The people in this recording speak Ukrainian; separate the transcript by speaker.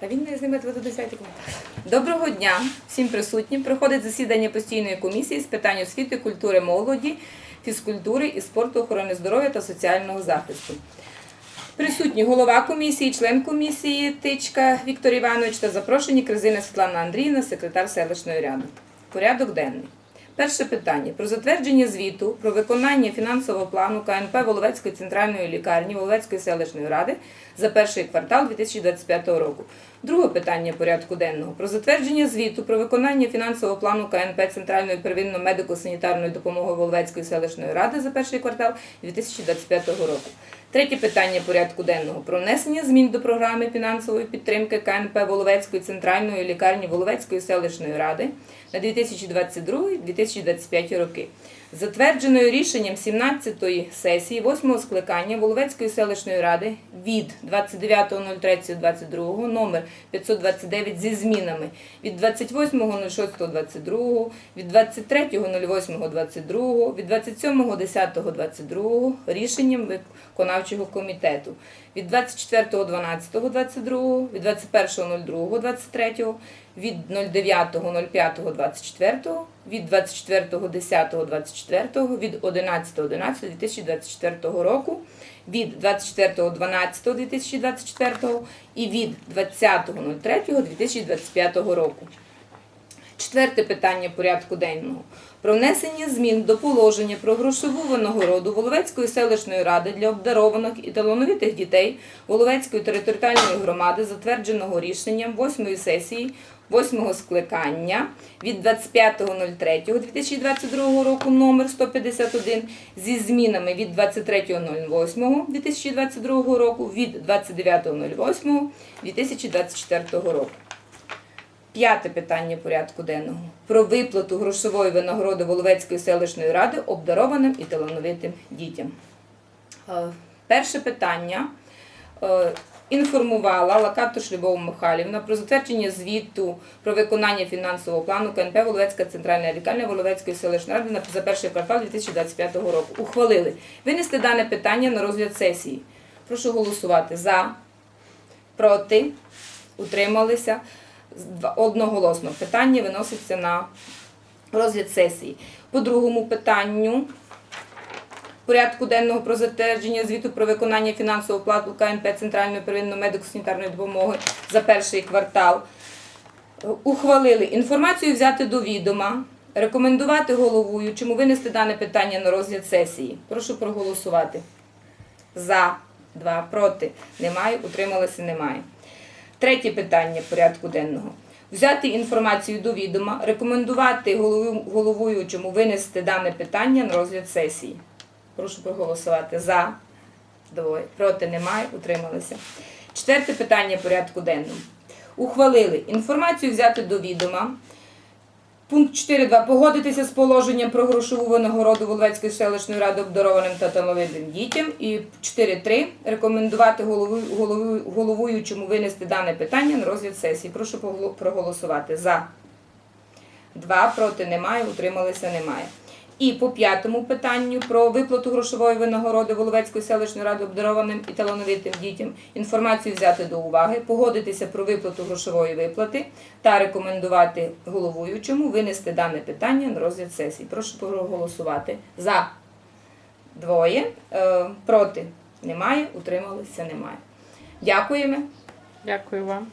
Speaker 1: Та він не знімає веду 10 коментар. Доброго дня всім присутнім. Проходить засідання постійної комісії з питань освіти, культури, молоді, фізкультури і спорту, охорони здоров'я та соціального захисту. Присутні голова комісії, член комісії Тичка Віктор Іванович та запрошені Кризина Світлана Андріївна, секретар селищної ради. Порядок денний. Перше питання про затвердження звіту про виконання фінансового плану КНП Воловецької центральної лікарні Воловецької селищної ради за перший квартал 2025 року. Друге питання порядку денного про затвердження звіту про виконання фінансового плану КНП Центральної первинно медико-санітарної допомоги Воловецької селищної ради за перший квартал 2025 року. Третє питання порядку денного про внесення змін до програми фінансової підтримки КНП Воловецької центральної лікарні Воловецької селищної ради на 2022-2025 роки. Затвердженою рішенням 17-ї сесії 8-го скликання Воловецької селищної ради від 29.03.22 номер 529 зі змінами від 28.06.22, від 23.08.22, від 27.10.22 рішенням виконавчого комітету від 24.12.22, від 21.02.23, від 09.05.24, від 24.10.24, від 11.11.2024 року, від 24.12.2024 і від 20.03.2025 року. Четверте питання порядку денного. Про внесення змін до положення про грошову винагороду Воловецької селищної ради для обдарованих і талановитих дітей Воловецької територіальної громади, затвердженого рішенням 8 сесії 8 скликання від 25.03.2022 року номер 151 зі змінами від 23.08.2022 року від 29.08.2024 року. П'яте питання порядку денного про виплату грошової винагороди Воловецької селищної ради обдарованим і талановитим дітям. Е, Перше питання е, інформувала Лакатуш Любов Михайлівна про затвердження звіту про виконання фінансового плану КНП Воловецька центральна лікарня Воловецької селищної ради за перший квартал 2025 року. Ухвалили винести дане питання на розгляд сесії. Прошу голосувати за, проти, утрималися. Одноголосно питання виноситься на розгляд сесії. По другому питанню порядку денного про затвердження звіту про виконання фінансового плату КНП Центральної первинної медико-санітарної допомоги за перший квартал. Ухвалили інформацію взяти до відома, рекомендувати головуючому винести дане питання на розгляд сесії. Прошу проголосувати. За, два, проти. Немає, утрималося, немає. Третє питання порядку денного. Взяти інформацію до відома, рекомендувати голову- головуючому винести дане питання на розгляд сесії. Прошу проголосувати за. Двоє. Проти немає, утрималися. Четверте питання порядку денного. Ухвалили інформацію взяти до відома. Пункт 4.2. Погодитися з положенням про грошову винагороду Воловецької селищної ради обдарованим та талановитим дітям. І 4.3. Рекомендувати голову, голову, головуючому винести дане питання на розгляд сесії. Прошу проголосувати за. Два проти немає, утрималися немає. І по п'ятому питанню про виплату грошової винагороди Воловецької селищної ради обдарованим і талановитим дітям інформацію взяти до уваги, погодитися про виплату грошової виплати та рекомендувати головуючому винести дане питання на розгляд сесії. Прошу проголосувати за двоє, е, проти немає, утрималися немає. Дякуємо.
Speaker 2: Дякую вам.